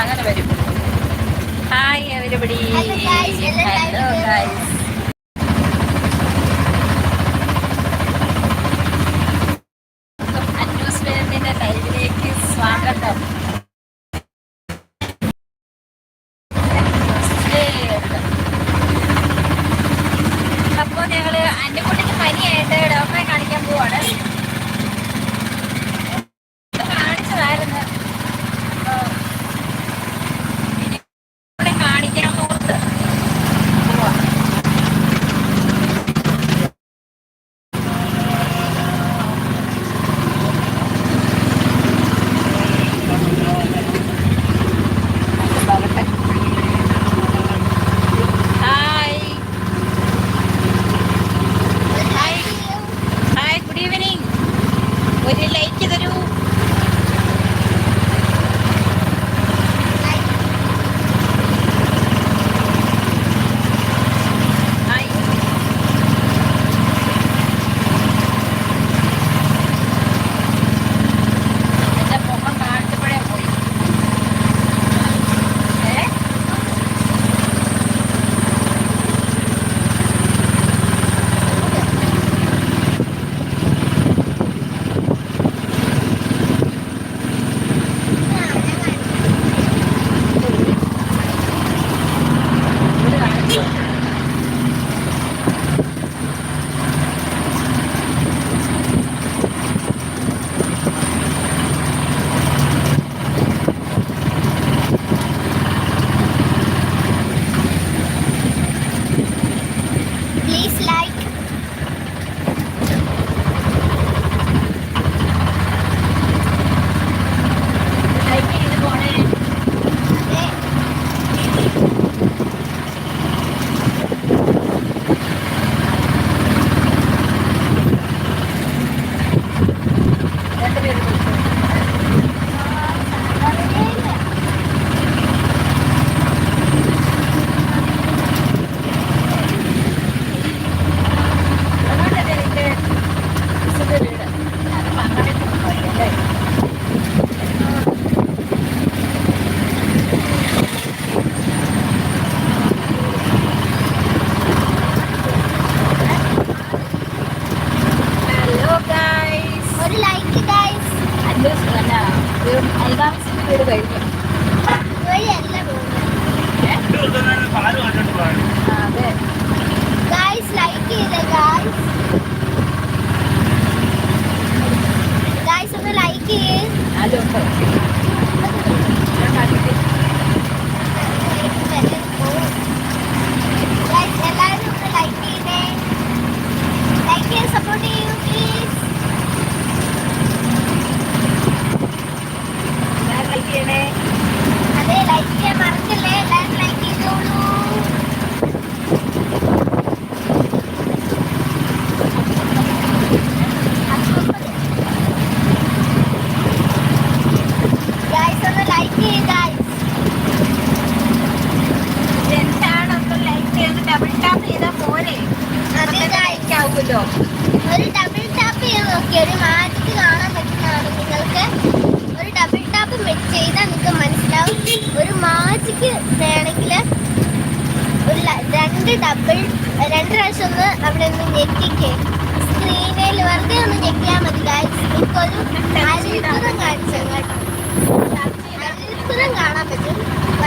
അങ്ങനെ വരും hi everybody hello. Guys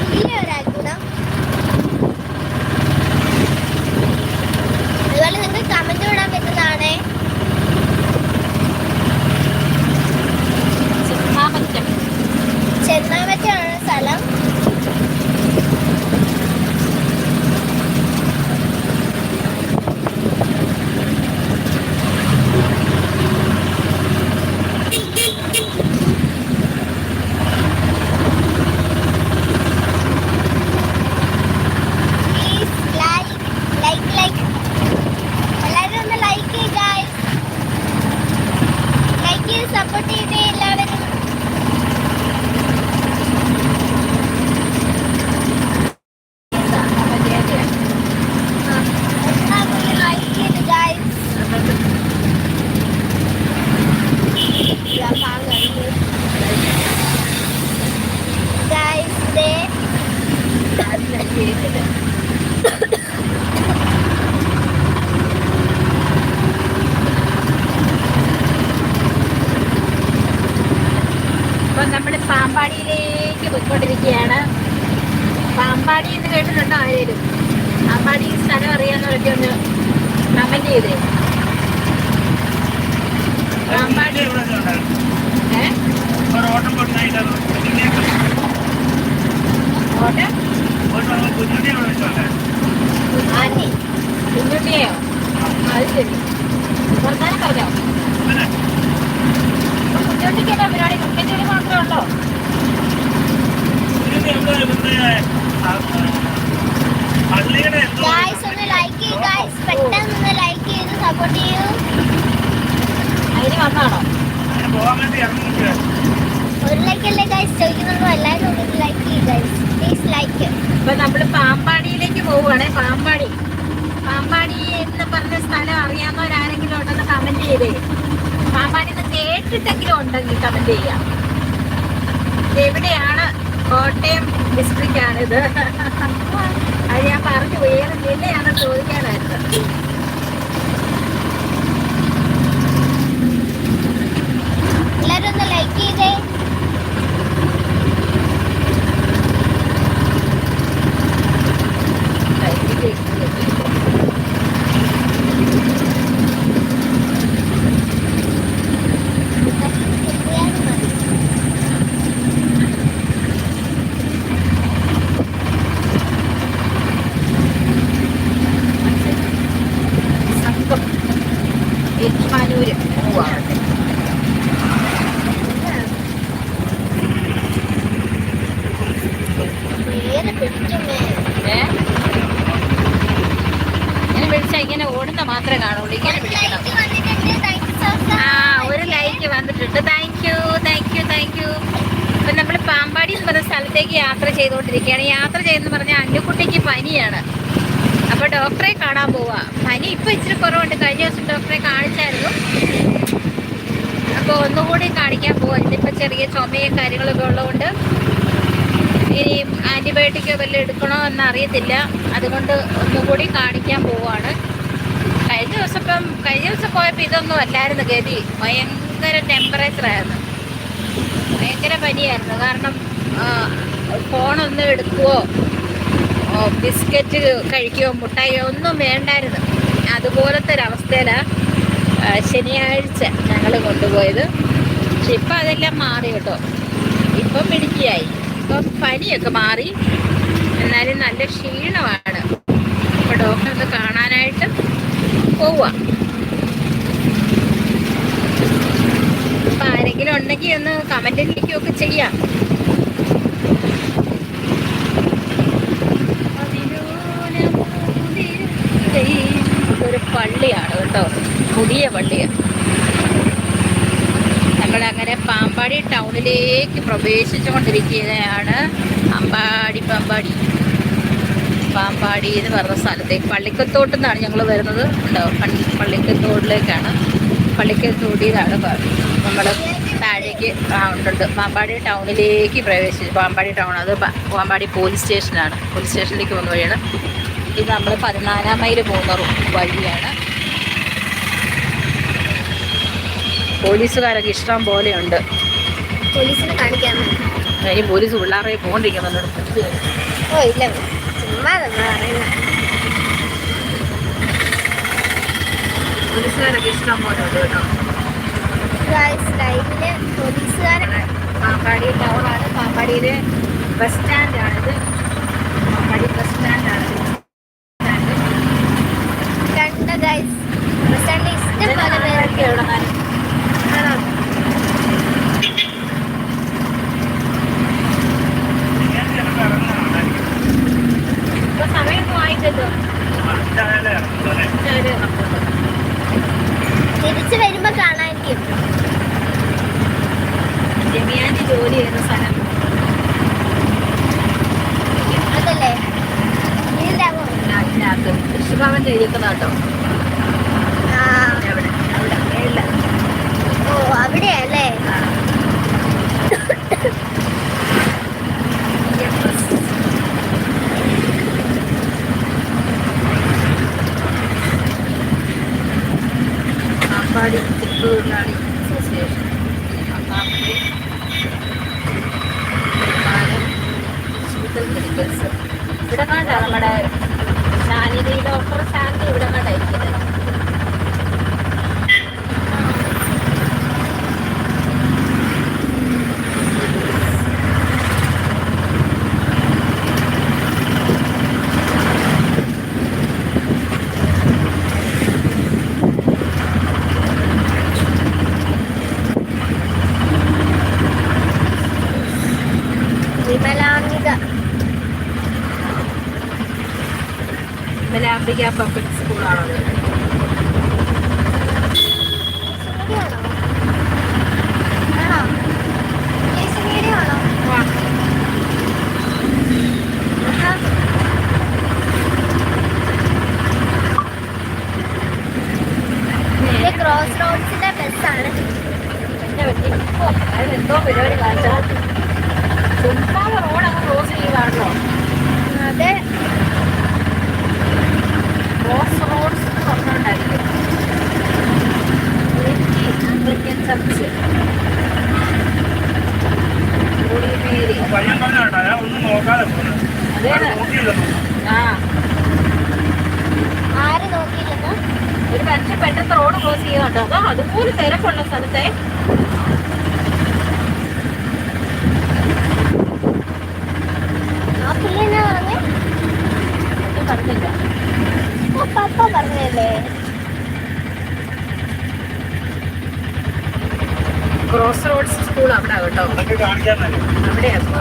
говорили. പോയിക്കൊണ്ടിരിക്കുകയാണ്. പാമ്പാടി എന്ന് കേട്ടിട്ടുണ്ടോ ആരേലും? പാമ്പാടി സ്ഥലം അറിയാന്നൊക്കെ ഒന്ന് കമന്റ് ചെയ്തേ. പാമ്പാടി. കുഞ്ഞുണ്ണിയോ? അത് ശരി. വർത്താനം പറഞ്ഞോ പിന്നെ കുഞ്ഞുണ്ണിക്ക് എന്താ പരിപാടി ക്രിക്കറ്റ് കളി മാത്രമേ ഉള്ളോ കുഞ്ഞുണ്ടി എവിടെ ഇവിടുത്തെ പള്ളിയുടെ എന്തോ ഗായ്സ് ഒന്ന് ലൈക്ക് ചെയ്യൂ ഗായ്സ് പെട്ടെന്ന് ഒന്ന് ലൈക്ക് ചെയ്ത് സപ്പോർട്ട് ചെയ്യൂ അതിന് വന്നാണോ അതിന് പോകാൻ വേണ്ടി ഇറങ്ങിയിട്ട് ഒരു ലൈക്ക് അല്ലേ ഗായ്സ് ചോദിക്കുന്നുണ്ടോ എല്ലാവരും ഒന്ന് ലൈക്ക് ചെയ്യൂ ഗായ്സ് പ്ലീസ് ലൈക്ക് ഇപ്പൊ നമ്മൾ പാമ്പാടിയിലേക്ക് പോവുകയാണെ പാമ്പാടി പാമ്പാടി എന്ന് പറഞ്ഞ സ്ഥലം അറിയാവുന്നവരാരെങ്കിലും ഉണ്ടെന്ന് കമന്റ് ചെയ്തേ പാമ്പാടി എന്ന് കേട്ടിട്ടെങ്കിലും ഉണ്ടെങ്കിൽ കമന്റ് ചെയ്യാം ഇത് എവിടെയാണ് കോട്ടയം ഡിസ്ട്രിക്റ്റ് ആണിത്. അത് ഞാൻ പറഞ്ഞു വേറെ ജില്ലയാണ് ചോദിക്കാനായിരുന്നു എല്ലാവരും ഒന്ന് ലൈക്ക് ചെയ്തേ. ചെറിയ ചുമയും കാര്യങ്ങളൊക്കെ ഉള്ളതുകൊണ്ട് ഇനി ആന്റിബയോട്ടിക്കോ വല്ലതും എടുക്കണോ എന്നറിയത്തില്ല അതുകൊണ്ട് ഒന്നുകൂടി കാണിക്കാൻ പോവാണ്. കഴിഞ്ഞ ദിവസം ഇപ്പം കഴിഞ്ഞ ദിവസം പോയപ്പോൾ ഇതൊന്നും അല്ലായിരുന്നു ഗതി. ഭയങ്കര ടെമ്പറേച്ചറായിരുന്നു ഭയങ്കര പനിയായിരുന്നു. കാരണം ഫോണൊന്നും എടുക്കുവോ? ബിസ്ക്കറ്റ് കഴിക്കുകയോ മുട്ടായിയോ? ഒന്നും വേണ്ടായിരുന്നു. അതുപോലത്തെ ഒരവസ്ഥയിലാണ് ശനിയാഴ്ച ഞങ്ങൾ കൊണ്ടുപോയത്. പക്ഷെ ഇപ്പം അതെല്ലാം മാറി കേട്ടോ. ഇപ്പം മിടുക്കിയായി ഇപ്പം പനിയൊക്കെ മാറി. എന്നാലും നല്ല ക്ഷീണമാണ്. അപ്പോൾ ഡോക്ടറെ കാണാനായിട്ട് പോവുക അപ്പം ആരെങ്കിലും ഉണ്ടെങ്കിൽ ഒന്ന് കമന്റിലേക്കൊക്കെ ചെയ്യാം. ഒരു പള്ളിയാണ് കേട്ടോ. പുതിയ പള്ളിയാണ്. നമ്മളങ്ങനെ പാമ്പാടി ടൗണിലേക്ക് പ്രവേശിച്ചുകൊണ്ടിരിക്കുകയാണ്. അമ്പാടി പാമ്പാടി. പാമ്പാടി എന്ന് പറഞ്ഞ സ്ഥലത്തേക്ക് പള്ളിക്കത്തോട്ട് നിന്നാണ് ഞങ്ങൾ വരുന്നത് ഉണ്ടോ പള്ളി പള്ളിക്കത്തോടിലേക്കാണ് പള്ളിക്കത്തോടിയിലാണ് നമ്മൾ താഴേക്ക് ഉണ്ട് പാമ്പാടി ടൗണിലേക്ക് പ്രവേശിച്ചു. പാമ്പാടി ടൗൺ അത് പാമ്പാടി പോലീസ് സ്റ്റേഷനാണ്. പോലീസ് സ്റ്റേഷനിലേക്ക് പോകുന്ന വഴിയാണ്. ഇത് നമ്മൾ പതിനാലാം മൈൽ പോകുന്ന വഴിയാണ്. പോലീസുകാരൊക്കെ ഇഷ്ടം പോലെയുണ്ട്. പോലീസിനെ കാണിക്കാൻ ഇനി പോലീസ് പിള്ളേരെ പോകണ്ടിരിക്കുന്നുണ്ട് ഓ ഇല്ല. ചുമ്മാ നമ്മൾ പറയുന്നത് പോലീസുകാരൊക്കെ ഇഷ്ടം പോലെ ഉണ്ട് കേട്ടോ ലൈവിൽ പോലീസുകാരെ ടൗണാണ് പാമ്പാടിയിൽ ബസ് സ്റ്റാൻഡാണിത് പാമ്പാടി ബസ് സ്റ്റാൻഡാണ് കാണാനിരിക്കും ജമിയാന്റെ ജോലി ചെയ്യുന്ന സ്ഥലം? അതല്ലേ? ഇതിനകത്ത് കൃഷിഭവന്റെ ഇരിക്കുന്നതാട്ടോ അവിടെ അവിടെ. മേളില. ഓ അവിടെയല്ലേ Bye. തൊഴിലാളി അസോസിയേഷൻ അന്നാമത്തെ ശുദ്ധ മെഡിക്കൽസ് ഇവിടെ കണ്ടാണ് നമ്മുടെ മലാംബിക പബ്ലിക് സ്കൂളാണത് ക്രോസ് റോഡ്സ് സ്കൂൾ അവിടെ കേട്ടോ. അവിടെയാണ്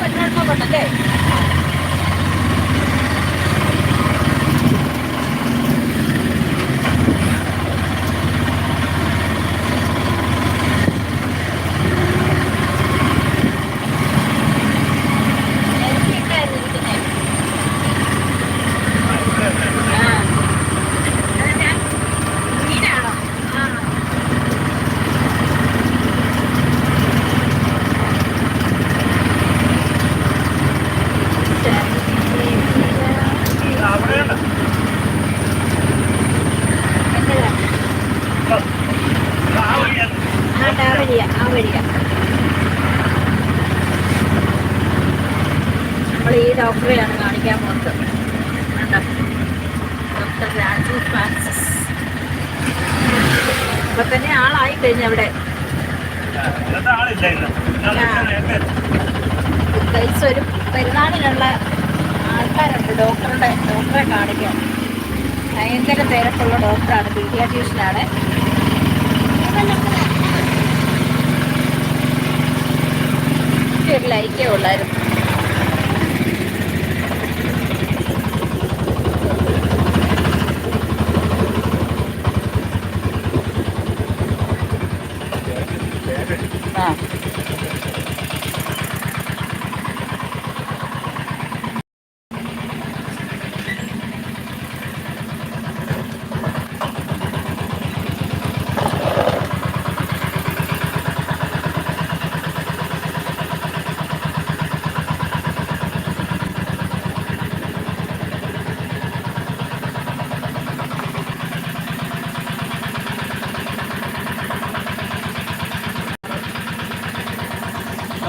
പെട്രോൾ പമ്പ് ഉണ്ടല്ലേ വിശു ഫ്രാൻസിസ് ഇപ്പൊ തന്നെ ആളായി കഴിഞ്ഞ അവിടെ. പ്രത്യേകിച്ച് ഒരു പെരുന്നാളിനുള്ള ആൾക്കാരുണ്ട്. ഡോക്ടറുടെ ഡോക്ടറെ കാണിക്കാൻ. ഭയങ്കര തിരക്കുള്ള ഡോക്ടറാണ്. പീഡിയാട്രീഷ്യനാണ്. ഒരു ലൈക്കേ ഉള്ളായിരുന്നു.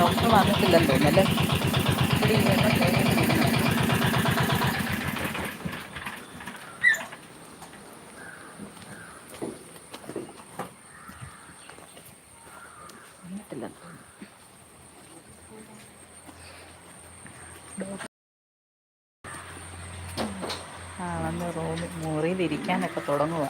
ഡോക്ടർ വന്നിട്ടില്ലെന്ന് തോന്നുന്നല്ലേ ആ വന്ന് റൂമിൽ മുറിയിലിരിക്കാനൊക്കെ തുടങ്ങും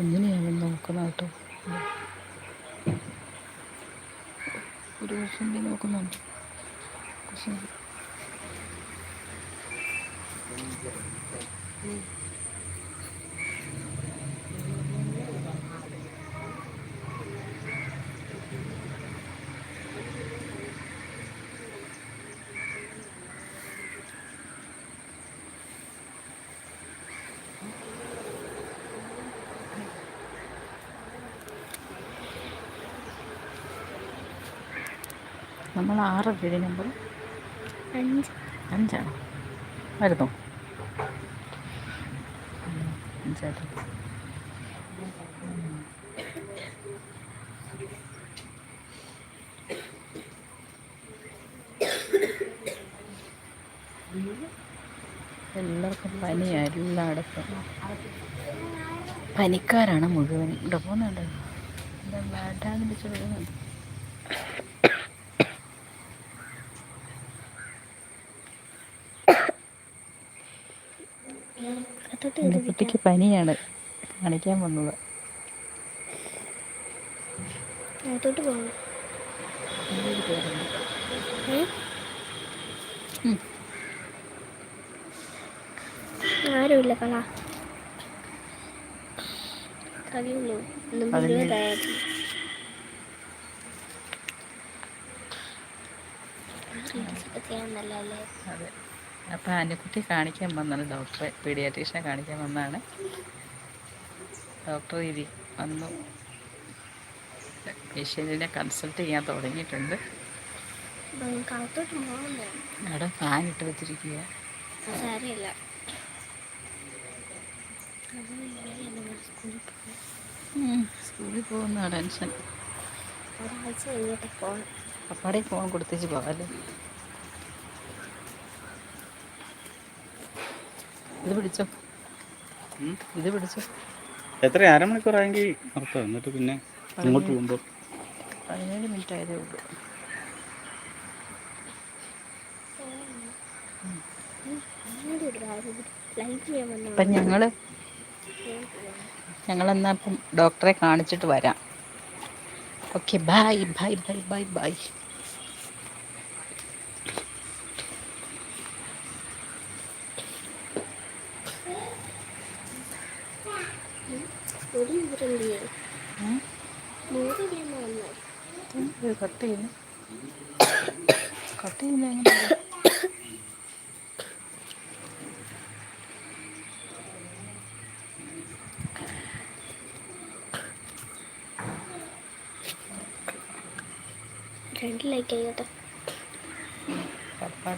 കുഞ്ഞിനെയാണ് നോക്കുന്നത്. കേട്ടോ ഒരു കുസുമ്പി നോക്കുന്നുണ്ട് കുസുമ്പി നമ്മൾ ആറ് കീഴി അഞ്ച്. അഞ്ചാണ്. വരുന്നു? അഞ്ചായിട്ട് എല്ലാവർക്കും പനിയാണ് എല്ലായിടത്തും പനിക്കാരാണ് മുഴുവൻ ഇവിടെ പോകുന്നുണ്ട് എന്താ ബ്ലാഡാന്ന് വെച്ച് എന്റെ കുട്ടിക്ക് പനിയാണ്. കാണിക്കാൻ വന്നത്. അകത്തോട്ട് പോകണം. ആരുമില്ല കള. ചെയ്യാൻ നല്ലല്ലേ അതെ. അപ്പോൾ ആനക്കുട്ടി കാണിക്കാൻ വന്നാണ് ഡോക്ടറെ പീഡിയാട്രീഷ്യനെ കാണിക്കാൻ വന്നാണ് ഡോക്ടർ ഇരി വന്നു. പേഷ്യന്റിനെ കൺസൾട്ട് ചെയ്യാൻ തുടങ്ങിയിട്ടുണ്ട്. അവിടെ ഫാൻ ഇട്ട് വെച്ചിരിക്കുക സ്കൂളിൽ പോകുന്ന ടെൻഷൻ. അപ്പാടെ ഫോൺ കൊടുത്തേച്ച് പോകാല്ലേ? ഇത് പിടിച്ചോ. ഇത് പിടിച്ചോ. എത്ര അരമണിക്കൂറായെങ്കിൽ നിർത്താം എന്നിട്ട് പിന്നെ ഇങ്ങോട്ട് പോകുമ്പോൾ പതിനേഴ് മിനിറ്റ് ആയതേ ഉള്ളൂ. അപ്പം ഞങ്ങൾ ഞങ്ങളെന്നാൽ ഇപ്പം ഡോക്ടറെ കാണിച്ചിട്ട് വരാം. Okay bye bye bye bye bye ഒരു ഇവരെന്ത് നൂറ് രൂപ വന്നത് കട്ട് ചെയ്യുന്നു കട്ട് ചെയ്യുന്ന എങ്ങനെ രണ്ട് ലൈക്ക് ആയിക്കോട്ടെ